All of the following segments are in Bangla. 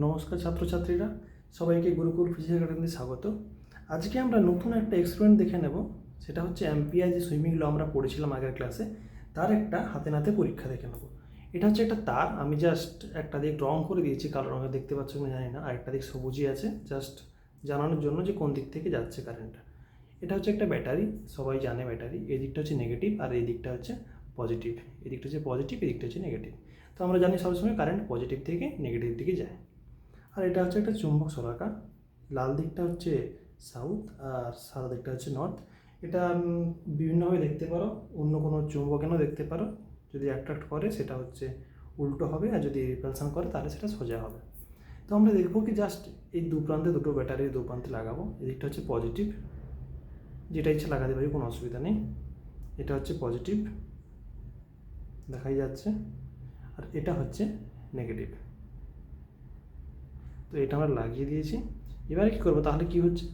নমস্কার ছাত্রছাত্রীরা, সবাইকে গুরুকুল ফিজিক্স একাডেমিতে স্বাগত। আজকে আমরা নতুন একটা এক্সপেরিমেন্ট দেখে নেব, সেটা হচ্ছে এমপিআই যে সুইমিং ল আমরা পড়েছিলাম আগের ক্লাসে তার একটা হাতে নাতে পরীক্ষা দেখে নেব। এটা হচ্ছে একটা তার, আমি জাস্ট একটা দিক রং করে দিয়েছি কালো রঙের দেখতে পাচ্ছ কিনা জানি না, আর একটা দিক সবুজই আছে জাস্ট জানানোর জন্য যে কোন দিক থেকে যাচ্ছে কারেন্টটা এটা হচ্ছে একটা ব্যাটারি সবাই জানে ব্যাটারি এই দিকটা হচ্ছে নেগেটিভ আর এই দিকটা হচ্ছে পজিটিভ এই দিকটা হচ্ছে পজিটিভ এই দিকটা হচ্ছে নেগেটিভ তো আমরা জানি সবসময় কারেন্ট পজিটিভ থেকে নেগেটিভ দিকে যায়। আর এটা হচ্ছে একটা চুম্বক সরাকা লাল দিকটা হচ্ছে সাউথ আর সাদা দিকটা হচ্ছে নর্থ এটা বিভিন্নভাবে দেখতে পারো, অন্য কোনো চুম্বকেনও দেখতে পারো। যদি অ্যাট্রাক্ট করে, সেটা হচ্ছে উল্টো হবে আর যদি রিপালসান করে, তাহলে সেটা সোজা হবে। তো আমরা দেখব কি জাস্ট এই দু প্রান্তে দুটো ব্যাটারি দু প্রান্তে লাগাবো। এদিকটা হচ্ছে পজিটিভ যেটা ইচ্ছে লাগাতে পারি, কোনো অসুবিধা নেই। এটা হচ্ছে পজিটিভ দেখাই যাচ্ছে। আর এটা হচ্ছে নেগেটিভ তো এটা আমরা লাগিয়ে দিয়েছি। এবারে কী করব? তাহলে কি হচ্ছে?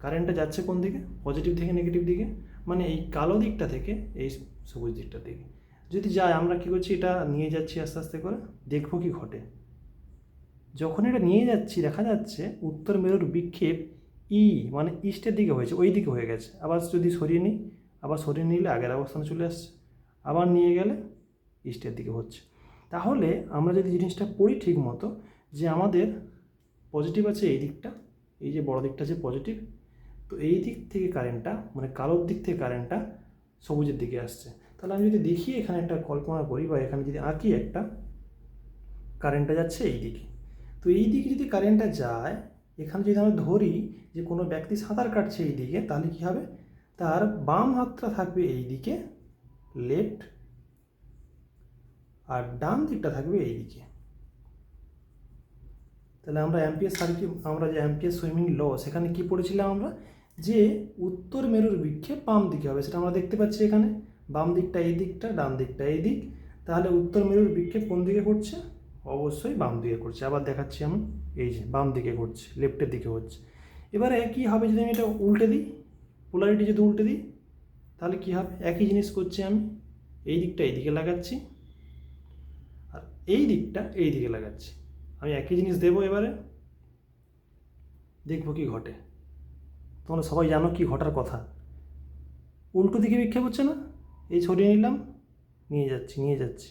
কারেন্টটা যাচ্ছে কোন দিকে? পজিটিভ থেকে নেগেটিভ দিকে? মানে এই কালো দিকটা থেকে এই সবুজ দিকটা দিকে। যদি যায় আমরা কী করছি? এটা নিয়ে যাচ্ছি আস্তে আস্তে করে। দেখব কি ঘটে। যখন এটা নিয়ে যাচ্ছি, দেখা যাচ্ছে উত্তর মেরুর বিক্ষেপ ই মানে ইস্টের দিকে হয়েছে, ওই দিকে হয়ে গেছে। আবার যদি সরিয়ে নিই, আবার সরিয়ে নিলে আগের অবস্থানে চলে আসছে। আবার নিয়ে গেলে ইস্টের দিকে হচ্ছে। তাহলে আমরা যদি জিনিসটা পড়ি ঠিক মতো, যে আমাদের পজিটিভ আছে এই দিকটা, এই যে বড় দিকটা আছে পজিটিভ তো এই দিক থেকে কারেন্টটা মানে কালোর দিক থেকে কারেন্টটা সবুজের দিকে আসছে। তাহলে আমি যদি দেখি এখানে একটা কল্পনা করি বা এখানে যদি আঁকি একটা কারেন্টটা যাচ্ছে এই দিকে। তো এই দিকে যদি কারেন্টটা যায়, এখানে যদি আমরা ধরি যে কোনো ব্যক্তি সাঁতার কাটছে এই দিকে, তাহলে কী হবে? তার বাম হাতটা থাকবে এই দিকে লেফট আর ডান দিকটা থাকবে এই দিকে। তাহলে আমরা অ্যাম্পিয়ার সার্কিট আমরা যে অ্যাম্পিয়ার সুইমিং ল, সেখানে কি পড়েছিলাম আমরা? যে উত্তর মেরুর বিক্ষেপ বাম দিকে হবে, সেটা আমরা দেখতে পাচ্ছি এখানে। বাম দিকটা এই দিকটা, ডান দিকটা এই দিক। তাহলে উত্তর মেরুর বিক্ষেপ কোন দিকে করছে অবশ্যই বাম দিকে করছে আবার দেখাচ্ছি আমি, এই যে বাম দিকে করছে লেফটের দিকে হচ্ছে এবারে কী হবে যদি আমি এটা উল্টে দিই, পোলারিটি যদি উল্টে দিই, তাহলে কী হবে? একই জিনিস করছি আমি, এই দিকটা এই দিকে লাগাচ্ছি, আর এই দিকটা এই দিকে লাগাচ্ছি। আমি একই জিনিস দেবো এবারে। দেখব কি ঘটে। তোমরা সবাই জানো কি ঘটার কথা। উল্টো দিকে বিক্ষেপ হচ্ছে না? এই সরিয়ে নিলাম, নিয়ে যাচ্ছি নিয়ে যাচ্ছি।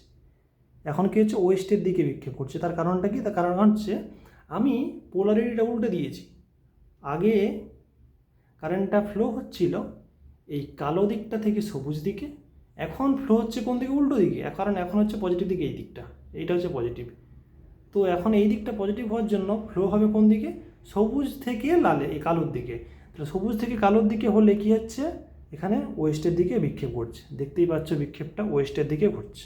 এখন কী হচ্ছে? ওয়েস্টের দিকে বিক্ষেপ করছে। তার কারণটা কি? তার কারণ হচ্ছে আমি পোলারিটিটা উল্টে দিয়েছি। আগে কারেন্টটা ফ্লো হচ্ছিল এই কালো দিকটা থেকে সবুজ দিকে। এখন ফ্লো হচ্ছে কোন দিকে? উল্টো দিকে। কারণ এখন হচ্ছে পজিটিভ দিকে এই দিকটা। এইটা হচ্ছে পজিটিভ। তো এখন এই দিকটা পজিটিভ হওয়ার জন্য ফ্লো হবে কোন দিকে? সবুজ থেকে লালে, এই কালোর দিকে। তাহলে সবুজ থেকে কালোর দিকে হলে কি হচ্ছে? এখানে ওয়েস্টের দিকে বিক্ষেপ ঘটছে। দেখতেই পাচ্ছ বিক্ষেপটা ওয়েস্টের দিকে ঘটছে।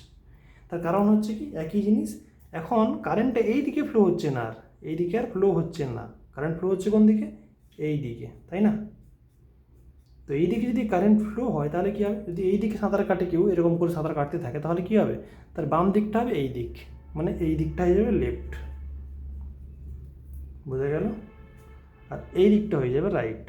তার কারণ হচ্ছে কি? একই জিনিস। এখন কারেন্টটা এই দিকে ফ্লো হচ্ছে না আর। এই দিকে আর ফ্লো হচ্ছে না। কারেন্ট ফ্লো হচ্ছে কোন দিকে? এই দিকে। তাই না? তো এই দিকে যদি কারেন্ট ফ্লো হয়, তাহলে কী হবে? যদি এই দিকে সাঁতার কাটে কেউ, এরকম করে সাঁতার কাটতে থাকে, তাহলে কী হবে? তার বাম দিকটা হবে এই দিক। মানে এই দিকটা হয়ে যাবে লেফট বোঝা গেল? আর এই দিকটা হয়ে যাবে রাইট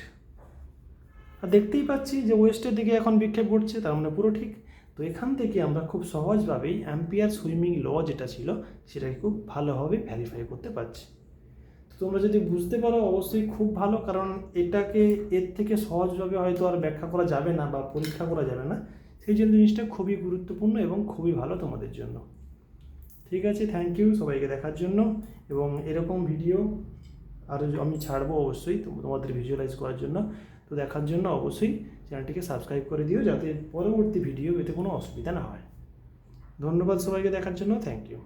আর দেখতেই পাচ্ছি যে ওয়েস্টের দিকে এখন বিক্ষেপ ঘটছে, তার মানে পুরো ঠিক। তো এখান থেকে আমরা খুব সহজভাবেই অ্যাম্পিয়ার সুইমিং ল যেটা ছিল, সেটাকে খুব ভালোভাবে ভ্যারিফাই করতে পারছি। তো তোমরা যদি বুঝতে পারো, অবশ্যই খুব ভালো, কারণ এটাকে এর থেকে সহজভাবে হয়তো আর ব্যাখ্যা করা যাবে না বা পরীক্ষা করা যাবে না। সেই জন্য জিনিসটা খুবই গুরুত্বপূর্ণ এবং খুবই ভালো তোমাদের জন্য। ঠিক আছে থ্যাংক ইউ সবাইকে দেখার জন্য। এবং এরকম ভিডিও আরও আমি ছাড়বো অবশ্যই তোমাদের ভিজুয়ালাইজ করার জন্য। তো দেখার জন্য অবশ্যই চ্যানেলটিকে সাবস্ক্রাইব করে দিও যাতে পরবর্তী ভিডিও এতে কোনো অসুবিধা না হয়। ধন্যবাদ সবাইকে দেখার জন্য থ্যাংক ইউ